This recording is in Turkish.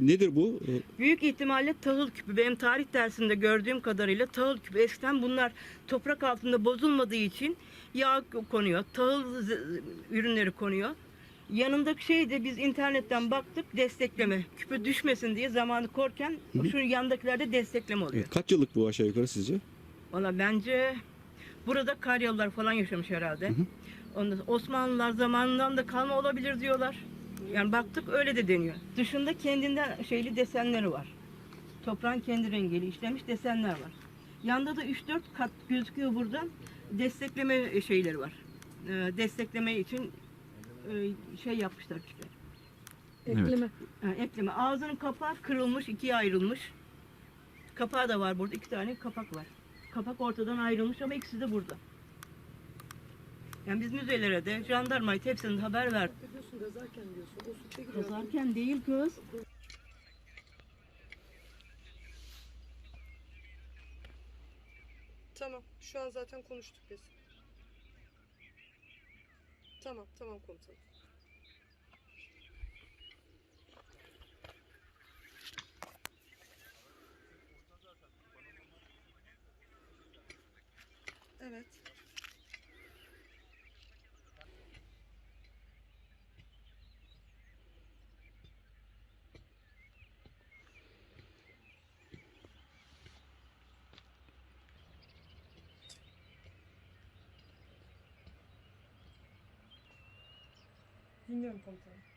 Nedir bu? Büyük ihtimalle tahıl küpü. Benim tarih dersinde gördüğüm kadarıyla tahıl küpü. Eskiden bunlar toprak altında bozulmadığı için yağ konuyor. Tahıl ürünleri konuyor. Yanındaki şey de biz internetten baktık destekleme. Küpü düşmesin diye zamanı korken şu yandakilerde destekleme oluyor. kaç yıllık bu aşağı yukarı sizce? Valla bence burada Karyalılar falan yaşamış herhalde. Ondan sonra Osmanlılar zamanından da kalma olabilir diyorlar. Yani baktık öyle de deniyor. Dışında kendinden şeyli desenleri var. Toprağın kendi rengiyle işlemiş desenler var. Yanda da 3-4 kat gözüküyor burada. Destekleme şeyleri var. Ee, destekleme için e, şey yapmışlar işte. Ekleme. Ha, ekleme. Ağzının kapağı kırılmış, ikiye ayrılmış. Kapağı da var burada. iki tane kapak var. Kapak ortadan ayrılmış ama ikisi de burada. Yani biz müzelere de, jandarmayı hepsine de haber verdik. Gazarken diyorsun. O su çekiliyor. Kazarken değil kız. Tamam. Şu an zaten konuştuk biz. Tamam, tamam komutanım. Evet. Dinliyorum komutanım.